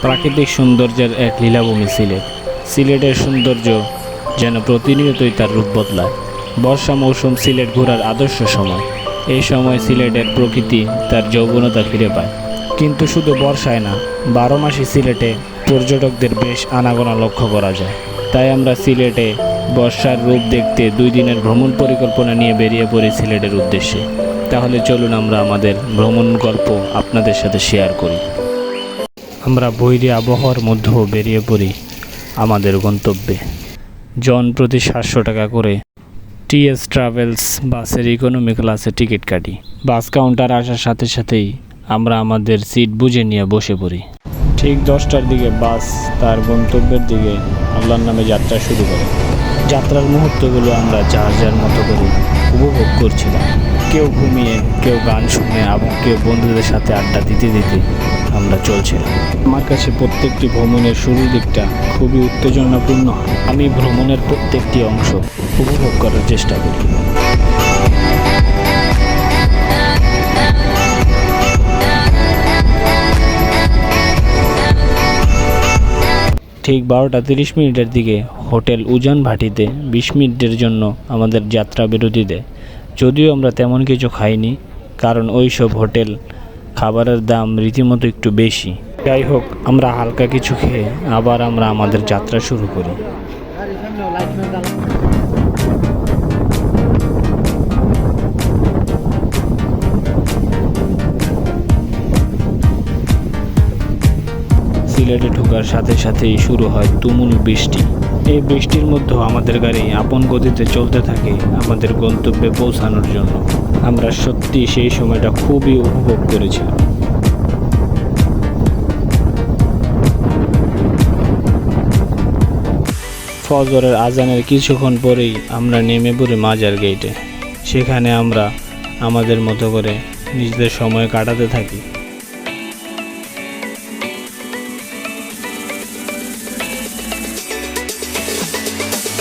প্রাকৃতিক সৌন্দর্যের এক লীলাভূমি সিলেট। সিলেটের সৌন্দর্য যেন প্রতিনিয়তই তার রূপ বদলায়। বর্ষা মৌসুম সিলেট ঘোরার আদর্শ সময়। এই সময় সিলেটের প্রকৃতি তার যৌবনতা ফিরে পায়। কিন্তু শুধু বর্ষায় না, বারো মাসে সিলেটে পর্যটকদের বেশ আনাগোনা লক্ষ্য করা যায়। তাই আমরা সিলেটে বর্ষার রূপ দেখতে দুই দিনের ভ্রমণ পরিকল্পনা নিয়ে বেরিয়ে পড়ি সিলেটের উদ্দেশ্যে। তাহলে চলুন আমরা আমাদের ভ্রমণ গল্প আপনাদের সাথে শেয়ার করি। আমরা বৈরী আবহাওয়ার মধ্যেও বেরিয়ে পড়ি আমাদের গন্তব্যে। জন প্রতি সাতশো টাকা করে টিএস ট্রাভেলস বাসের ইকোনমি ক্লাসে টিকিট কাটি। বাস কাউন্টার আসার সাথে সাথেই আমরা আমাদের সিট বুঝে নিয়ে বসে পড়ি। ঠিক দশটার দিকে বাস তার গন্তব্যের দিকে আল্লাহর নামে যাত্রা শুরু করে। যাত্রার মুহূর্তগুলো আমরা যার যার মতো করে উপভোগ করছিলাম। কেউ ঘুমিয়ে, কেউ গান শুনে এবং কেউ বন্ধুদের সাথে আড্ডা দিতে দিতে আমরা চলছিলাম আমার কাছে প্রত্যেকটি ভ্রমণের শুরুর দিকটা খুবই উত্তেজনাপূর্ণ। আমি ভ্রমণের প্রত্যেকটি অংশ উপভোগ করার চেষ্টা করি। ঠিক বারোটা তিরিশ মিনিটের দিকে হোটেল উজান ভাটিতে বিশ মিনিটের জন্য আমাদের যাত্রা বিরতি দেয়। যদিও আমরা তেমন কিছু খাইনি, কারণ ওই সব হোটেল খাবারের দাম রীতিমতো একটু বেশি। যাই হোক, আমরা হালকা কিছু খেয়ে আবার আমরা আমাদের যাত্রা শুরু করি। সিলেটে ঢোকার সাথে সাথেই শুরু হয় তুমুল বৃষ্টি। এই বৃষ্টির মধ্যেও আমাদের গাড়ি আপন গতিতে চলতে থাকে আমাদের গন্তব্যে পৌঁছানোর জন্য। আমরা সত্যি সেই সময়টা খুবই উপভোগ করেছিলাম। ফজরের আজানের কিছুক্ষণ পরেই আমরা নেমে পড়ি মাজার গেটে সেখানে আমরা আমাদের মতো করে নিজেদের সময় কাটাতে থাকি।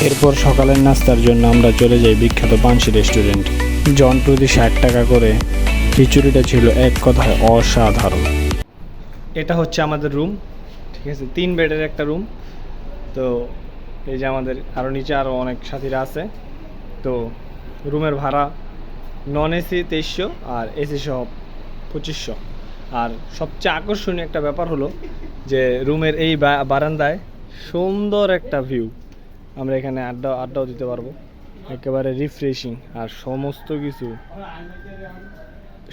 এরপর সকালের নাস্তার জন্য আমরা চলে যাই বিখ্যাত পানসি রেস্টুরেন্ট। জন প্রতি ষাট টাকা করে। খিচুড়িটা ছিল এক কথায় অসাধারণ। এটা হচ্ছে আমাদের রুম ঠিক আছে? তিন বেডের একটা রুম তো এই যে আমাদের আরও নিচে আরও অনেক সাথীরা আছে। তো রুমের ভাড়া নন এসি তেইশশো আর এসি সহ পঁচিশশো। আর সবচেয়ে আকর্ষণীয় একটা ব্যাপার হলো যে রুমের এই বারান্দায় সুন্দর একটা ভিউ আমরা এখানে আড্ডা, আড্ডাও দিতে পারব। একেবারে রিফ্রেশিং আর সমস্ত কিছু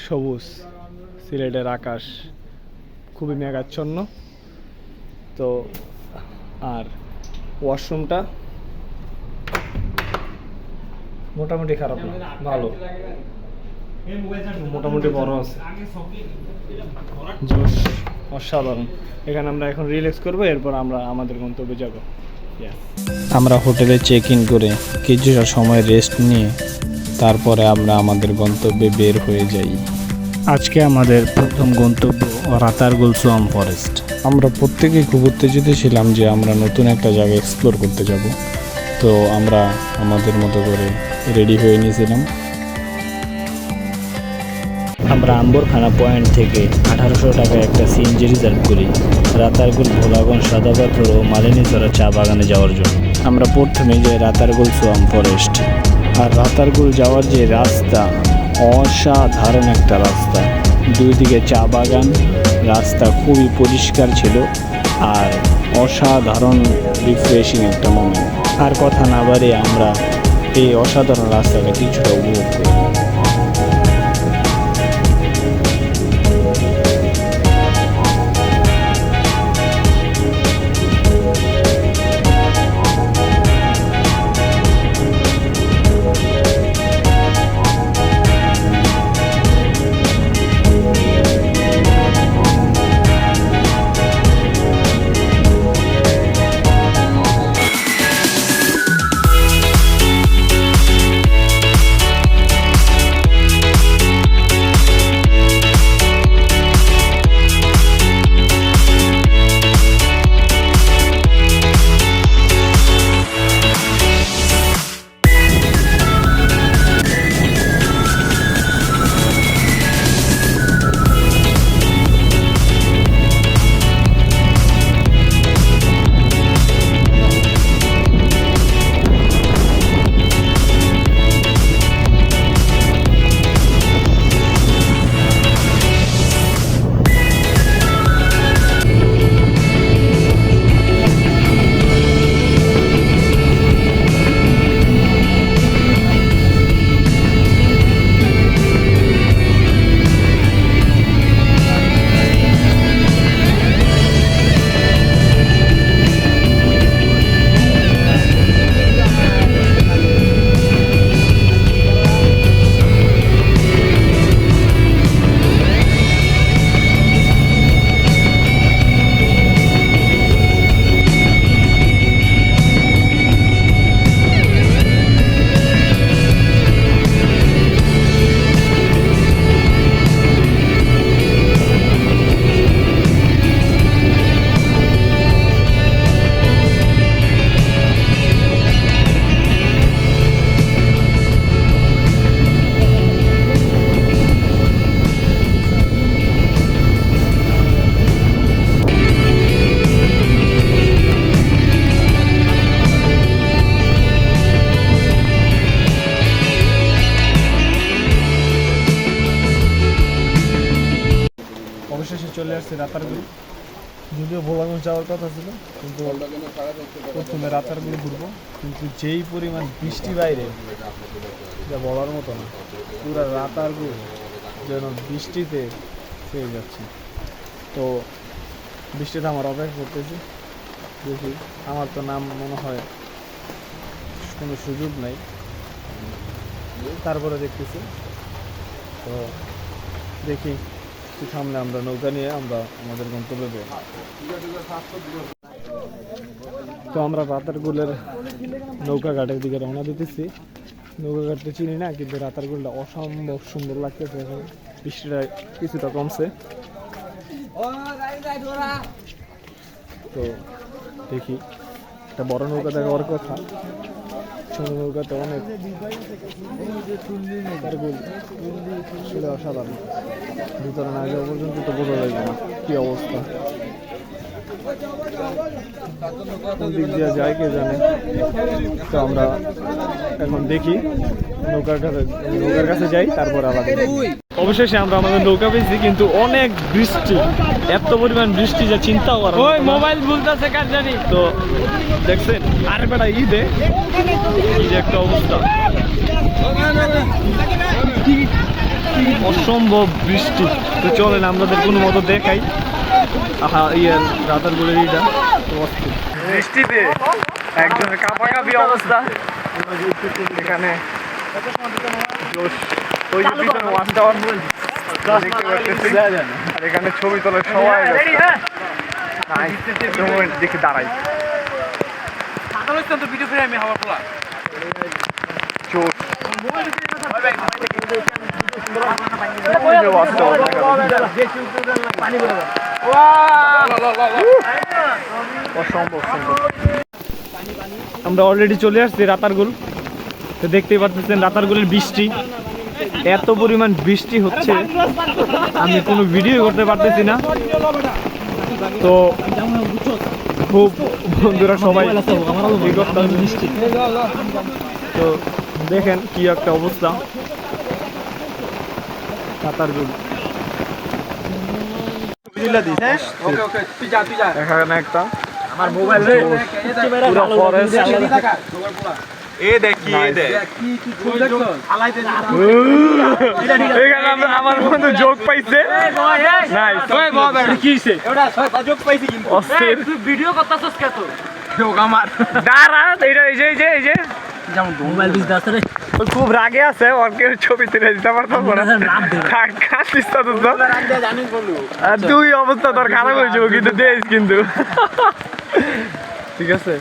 সবুজ, সিলেটের আকাশ খুবই মেঘাচ্ছন্ন। তো, আর ওয়াশরুমটা মোটামুটি খারাপ না, ভালো। মোটামুটি বড় আছে। অসাধারণ। এখানে আমরা এখন রিল্যাক্স করব, এরপর আমরা আমাদের গন্তব্যে যাব। আমরা হোটেলে চেক ইন করে কিছুটা সময় রেস্ট নিয়ে তারপরে আমরা আমাদের গন্তব্যে বের হয়ে যাই। আজকে আমাদের প্রথম গন্তব্য রাতার সোয়াম ফরেস্ট। আমরা প্রত্যেকে খুব উত্তেজিত ছিলাম যে আমরা নতুন একটা জায়গা এক্সপ্লোর করতে যাব। তো আমরা আমাদের মতো করে রেডি হয়ে নিয়েছিলাম। আমরা আম্বরখানা পয়েন্ট থেকে আঠারোশো টাকা একটা সিএনজি রিজার্ভ করি। রাতারগুল ভোলাগঞ্জ সাদাপাথর ও মালিনীচড়া চা বাগানে যাওয়ার জন্য। আমরা প্রথমে যাই রাতারগুল সোয়াম ফরেস্ট। আর রাতারগুল যাওয়ার যে রাস্তা, অসাধারণ একটা রাস্তা। দুই দিকে চা বাগান, রাস্তা খুবই পরিষ্কার ছিল আর অসাধারণ রিফ্রেশিং একটা মোমেন্ট আর কথা না বাড়িয়ে আমরা এই অসাধারণ রাস্তাটা কিছুটা উপভোগ করি। রাতারগুল যদিও ভোলাগঞ্জ যাওয়ার কথা ছিল, কিন্তু প্রথমে রাতারগুলো ঘুরবো। কিন্তু যেই পরিমাণ বৃষ্টি বাইরে, যা বলার মতো না, পুরো রাতারগুল যেন বৃষ্টিতে পেয়ে যাচ্ছে। তো বৃষ্টিতে আমার অপেক্ষা করতেছি, দেখি। আমার তো নাম মনে হয় কোনো সুযোগ নাই। তারপরে দেখতেছি। তো দেখি সামনে আমরা নৌকা নিয়ে আমরা আমাদের গন্তব্যে বের তো আমরা রাতারগুলের নৌকা ঘাটের দিকে রওনা দিতেছি। নৌকা ঘাটটা চিনি না, কিন্তু রাতারগুলটা অসম্ভব সুন্দর লাগতেছে এখন। বৃষ্টিটা কিছুটা কমছে। তো দেখি, একটা বড় নৌকা দেখার কথা। নৌকাতে অনেক রাতারগুল অসাধারণ। ভিতরে না যাওয়া পর্যন্ত তো বোঝা যাবে না কি অবস্থা। দিক দিয়ে যায় কে জানে। তো আমরা এখন দেখি নৌকার কাছে নৌকার কাছে যাই, তারপর আবার অবশেষে আমরা আমাদের নৌকা পেয়েছি কিন্তু অনেক বৃষ্টি এত পরিমাণ বৃষ্টি যা চিন্তা করা ওই মোবাইল ভুলতেছে কার জানি। তো দেখছেন আর বেটা ঈদে এই যে একটা অবস্থা। অসম্ভব বৃষ্টি। তো চলেন আমাদের কোনো মতো দেখাই। আহা ইয়ে রাতার বলে এইটা তো বৃষ্টিতে একজনের কাঁপাকাঁপি অবস্থা। এখানে জোশ। ওই যে পিছনে ওয়ান টাওয়ার দেখতে পাচ্ছি আর এখানে ছবি তোলার সময় দেখি দাঁড়াই। চোর ওই যে watch tower দেখা অসম্ভব সুন্দর আমরা অলরেডি চলে আসছি রাতারগুল। তো দেখতেই পাচ্ছেন রাতারগুলের বৃষ্টি। এত পরিমাণ বৃষ্টি হচ্ছে আমি কোনো ভিডিও করতে পারতেছি না তো খুব বন্ধুরা সবাই তো দেখেন কি একটা অবস্থা এখানে একটা আমার মোবাইল এ দেখি এ দেখ। এখানে আমরা আমার বন্ধু যোগ পাইছে। নাই কি হইছে? অস্থির। ভিডিও করতেছস কত আমার। দাঁড়া এইটা এই যে এই যে এই যে। মোবাইল বিজ দাস রে। খুব রাগে আছে ওর কেউ ছবি তুলে দিতে পারতো না। তো তুই অবস্থা তোর খারাপ হয়েছে কিন্তু দেশ কিন্তু। ঠিক আছে।